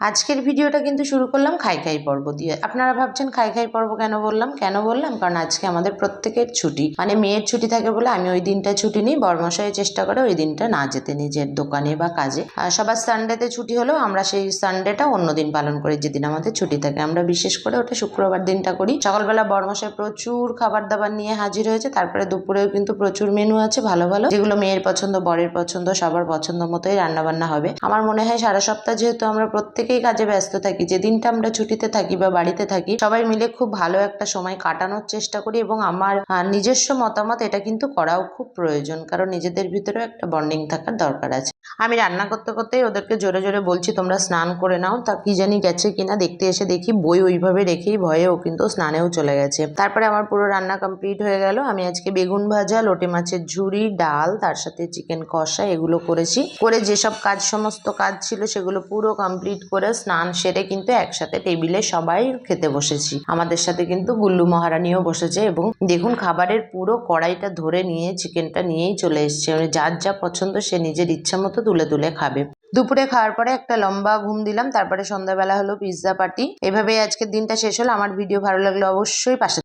আজকের ভিডিওটা কিন্তু শুরু করলাম খাই খাই পর্ব দিয়ে। আপনারা ভাবছেন খাই খাই পর্ব কেন বললাম? কেন বললাম? কারণ আজকে আমাদের প্রত্যেকের ছুটি। মানে মেয়ের ছুটি থাকে বলে আমি ওই দিনটা ছুটি নিই, বর্মশাই চেষ্টা করে ওই দিনটা না যেতে নিজের দোকানে বা কাজে। সবার সানডেতে ছুটি হলেও আমরা সেই সানডেটা অন্য দিন পালন করি, যেদিন আমাদের ছুটি থাকে। আমরা বিশেষ করে ওটা শুক্রবার দিনটা করি। সকালবেলা বর্মশাই প্রচুর খাবার দাবার নিয়ে হাজির হয়েছে। তারপরে দুপুরেও কিন্তু প্রচুর মেনু আছে, ভালো ভালো। যেগুলো মেয়ের পছন্দ, বরের পছন্দ, সবার পছন্দ মতোই রান্নাবান্না হবে। আমার মনে হয় সারা সপ্তাহ যেহেতু আমরা প্রত্যেকেই কাজে ব্যস্ত থাকি। যে দিনটা আমরা ছুটিতে থাকি বা বাড়িতে থাকি, সবাই মিলে খুব ভালো একটা সময় কাটানোর চেষ্টা করি এবং আমার নিজস্ব মতামত এটা কিন্তু করাও খুব প্রয়োজন। কারণ নিজেদের ভিতরেও একটা বন্ডিং থাকার দরকার আছে। আমি রান্না করতে করতেই ওদেরকে জোরে জোরে বলছি, তোমরা স্নান করে নাও। তা কি জানি গেছে কিনা, দেখতে এসে দেখি বই ওইভাবে রেখেই ভয়ে ও কিন্তু স্নানেও চলে গেছে। তারপরে আমার পুরো রান্না কমপ্লিট হয়ে গেল। আমি আজকে বেগুন ভাজা, লোটে মাছের ঝুড়ি ডাল, তার সাথে চিকেন কষা, এগুলো করেছি। করে যেসব কাজ, সমস্ত কাজ ছিল সেগুলো পুরো কমপ্লিট করে স্নান সেরে কিন্তু একসাথে টেবিলে সবাই খেতে বসেছি। আমাদের সাথে কিন্তু গুল্লু মহারানীও বসেছে এবং দেখুন খাবারের পুরো কড়াইটা ধরে নিয়ে চিকেনটা নিয়েই চলে এসছে। মানে যার যা পছন্দ সে নিজের ইচ্ছা মতো তুলে তুলে খাবে। দুপুরে খাওয়ার পরে একটা লম্বা ঘুম দিলাম, তারপরে সন্ধ্যাবেলা হলো পিৎজা পার্টি এভাবেই আজকের দিনটা শেষ হলো। আমার ভিডিও ভালো লাগলে অবশ্যই পাশে